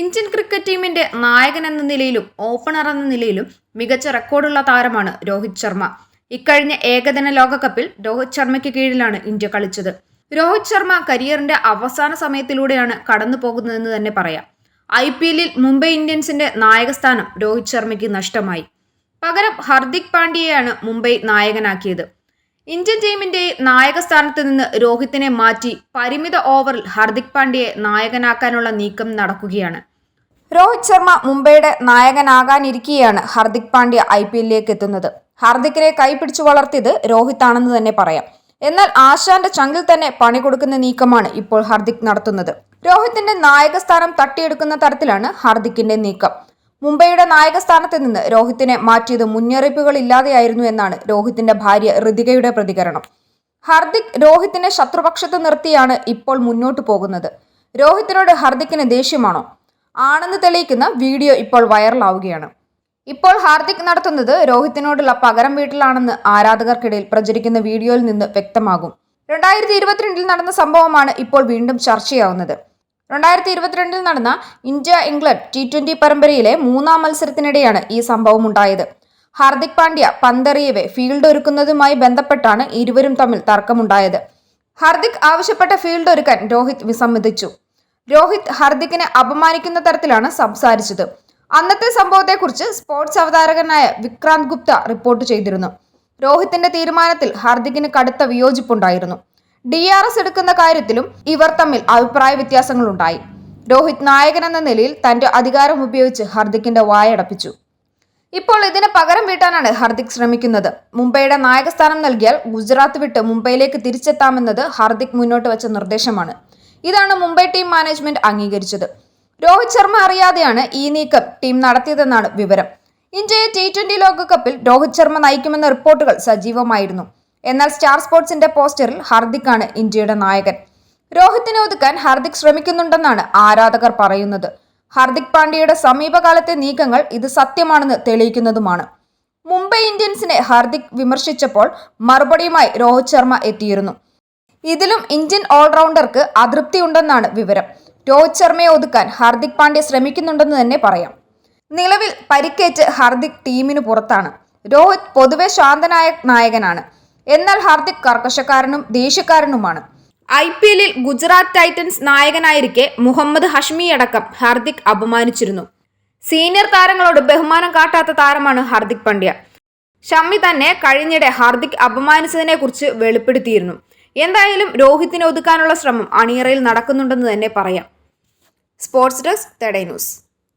Indian cricket ടീമിന്റെ നായകൻ എന്ന നിലയിലും ഓപ്പണർ എന്ന നിലയിലും മികച്ച റെക്കോർഡുള്ള താരമാണ് രോഹിത് ശർമ്മ. ഇക്കഴിഞ്ഞ ഏകദിന ലോകകപ്പിൽ രോഹിത് ശർമ്മയ്ക്ക് കീഴിലാണ് ഇന്ത്യ കളിച്ചത്. രോഹിത് ശർമ്മ കരിയറിന്റെ അവസാന സമയത്തിലൂടെയാണ് കടന്നു പോകുന്നതെന്ന് തന്നെ പറയാം. ഐ പി എല്ലിൽ മുംബൈ ഇന്ത്യൻസിന്റെ നായകസ്ഥാനം രോഹിത് ശർമ്മയ്ക്ക് നഷ്ടമായി. പകരം ഹർദിക് പാണ്ഡ്യയാണ് മുംബൈ നായകനാക്കിയത്. ഇന്ത്യൻ ടീമിന്റെ നായക സ്ഥാനത്ത് നിന്ന് രോഹിത്തിനെ മാറ്റി പരിമിത ഓവറിൽ ഹാർദിക് പാണ്ഡ്യയെ നായകനാക്കാനുള്ള നീക്കം നടക്കുകയാണ്. രോഹിത് ശർമ്മ മുംബൈയുടെ നായകനാകാനിരിക്കെയാണ് ഹർദിക് പാണ്ഡ്യ ഐ പി എല്ലിലേക്ക് എത്തുന്നത്. ഹർദിക്കിനെ കൈപിടിച്ചു വളർത്തിയത് രോഹിത് ആണെന്ന് തന്നെ പറയാം. എന്നാൽ ആശാന്റെ ചങ്കിൽ തന്നെ പണി കൊടുക്കുന്ന നീക്കമാണ് ഇപ്പോൾ ഹാർദിക് നടത്തുന്നത്. രോഹിത്തിന്റെ നായകസ്ഥാനം തട്ടിയെടുക്കുന്ന തരത്തിലാണ് ഹർദിക്കിന്റെ നീക്കം. മുംബൈയുടെ നായക സ്ഥാനത്ത് നിന്ന് രോഹിത്തിനെ മാറ്റിയത് മുന്നറിയിപ്പുകൾ ഇല്ലാതെയായിരുന്നു എന്നാണ് രോഹിത്തിന്റെ ഭാര്യ ഋതികയുടെ പ്രതികരണം. ഹർദിക് രോഹിത്തിനെ ശത്രുപക്ഷത്ത് നിർത്തിയാണ് ഇപ്പോൾ മുന്നോട്ട് പോകുന്നത്. രോഹിത്തിനോട് ഹർദിക്കിന് ദേഷ്യമാണോ? ആണെന്ന് തെളിയിക്കുന്ന വീഡിയോ ഇപ്പോൾ വൈറലാവുകയാണ്. ഇപ്പോൾ ഹാർദിക് നടത്തുന്നത് രോഹിത്തിനോടുള്ള പകരം വീട്ടിലാണെന്ന് ആരാധകർക്കിടയിൽ പ്രചരിക്കുന്ന വീഡിയോയിൽ നിന്ന് വ്യക്തമാകും. രണ്ടായിരത്തി ഇരുപത്തിരണ്ടിൽ നടന്ന സംഭവമാണ് ഇപ്പോൾ വീണ്ടും ചർച്ചയാവുന്നത്. രണ്ടായിരത്തി ഇരുപത്തിരണ്ടിൽ നടന്ന ഇന്ത്യ ഇംഗ്ലണ്ട് ടി ട്വന്റി പരമ്പരയിലെ മൂന്നാം മത്സരത്തിനിടെയാണ് ഈ സംഭവം ഉണ്ടായത്. ഹാർദിക് പാണ്ഡ്യ പന്തെറിയവെ ഫീൽഡ് ഒരുക്കുന്നതുമായി ബന്ധപ്പെട്ടാണ് ഇരുവരും തമ്മിൽ തർക്കമുണ്ടായത്. ഹാർദിക് ആവശ്യപ്പെട്ട ഫീൽഡ് ഒരുക്കാൻ രോഹിത് വിസമ്മതിച്ചു. രോഹിത് ഹാർദിക്കിനെ അപമാനിക്കുന്ന തരത്തിലാണ് സംസാരിച്ചത്. അന്നത്തെ സംഭവത്തെക്കുറിച്ച് സ്പോർട്സ് അവതാരകനായ വിക്രാന്ത് ഗുപ്ത റിപ്പോർട്ട് ചെയ്തിരുന്നു. രോഹിത്തിന്റെ തീരുമാനത്തിൽ ഹാർദിക്കിന് കടുത്ത വിയോജിപ്പുണ്ടായിരുന്നു. ഡി ആർ എസ് എടുക്കുന്ന കാര്യത്തിലും ഇവർ തമ്മിൽ അഭിപ്രായ വ്യത്യാസങ്ങളുണ്ടായി. രോഹിത് നായകൻ എന്ന നിലയിൽ തന്റെ അധികാരം ഉപയോഗിച്ച് ഹർദിക്കിന്റെ വായടപ്പിച്ചു ഇപ്പോൾ ഇതിന് പകരം വീട്ടാനാണ് ഹർദിക് ശ്രമിക്കുന്നത്. മുംബൈയുടെ നായകസ്ഥാനം നൽകിയാൽ ഗുജറാത്ത് വിട്ട് മുംബൈയിലേക്ക് തിരിച്ചെത്താമെന്നത് ഹർദിക് മുന്നോട്ട് വെച്ച നിർദ്ദേശമാണ്. ഇതാണ് മുംബൈ ടീം മാനേജ്മെന്റ് അംഗീകരിച്ചത്. രോഹിത് ശർമ്മ അറിയാതെയാണ് ഈ നീക്കം ടീം നടത്തിയതെന്നാണ് വിവരം. ഇന്ത്യയെ ടി ട്വന്റി ലോകകപ്പിൽ രോഹിത് ശർമ്മ നയിക്കുമെന്ന റിപ്പോർട്ടുകൾ സജീവമായിരുന്നു. എന്നാൽ സ്റ്റാർ സ്പോർട്സിന്റെ പോസ്റ്ററിൽ ഹർദിക്കാണ് ഇന്ത്യയുടെ നായകൻ. രോഹിത്തിനെ ഒതുക്കാൻ ഹാർദിക് ശ്രമിക്കുന്നുണ്ടെന്നാണ് ആരാധകർ പറയുന്നത്. ഹാർദിക് പാണ്ഡ്യയുടെ സമീപകാലത്തെ നീക്കങ്ങൾ ഇത് സത്യമാണെന്ന് തെളിയിക്കുന്നതുമാണ്. മുംബൈ ഇന്ത്യൻസിനെ ഹാർദിക് വിമർശിച്ചപ്പോൾ മറുപടിയുമായി രോഹിത് ശർമ്മ എത്തിയിരുന്നു. ഇതിലും ഇന്ത്യൻ ഓൾറൗണ്ടർക്ക് അതൃപ്തിയുണ്ടെന്നാണ് വിവരം. രോഹിത് ശർമ്മയെ ഒതുക്കാൻ ഹാർദിക് പാണ്ഡ്യ ശ്രമിക്കുന്നുണ്ടെന്ന് തന്നെ പറയാം. നിലവിൽ പരിക്കേറ്റ് ഹാർദിക് ടീമിന് പുറത്താണ്. രോഹിത് പൊതുവെ ശാന്തനായ നായകനാണ്. എന്നാൽ ഹാർദിക് കർക്കശക്കാരനും ദേഷ്യക്കാരനുമാണ്. ഐ പി എല്ലിൽ ഗുജറാത്ത് ടൈറ്റൻസ് നായകനായിരിക്കെ മുഹമ്മദ് ഹഷ്മി അടക്കം ഹാർദിക് അപമാനിച്ചിരുന്നു. സീനിയർ താരങ്ങളോട് ബഹുമാനം കാട്ടാത്ത താരമാണ് ഹാർദിക് പാണ്ഡ്യ. ഷമ്മി തന്നെ കഴിഞ്ഞിടെ ഹാർദിക് അപമാനിച്ചതിനെക്കുറിച്ച് വെളിപ്പെടുത്തിയിരുന്നു. എന്തായാലും രോഹിത്തിനെ ഒതുക്കാനുള്ള ശ്രമം അണിയറയിൽ നടക്കുന്നുണ്ടെന്ന് തന്നെ പറയാം. Sports desk the day news.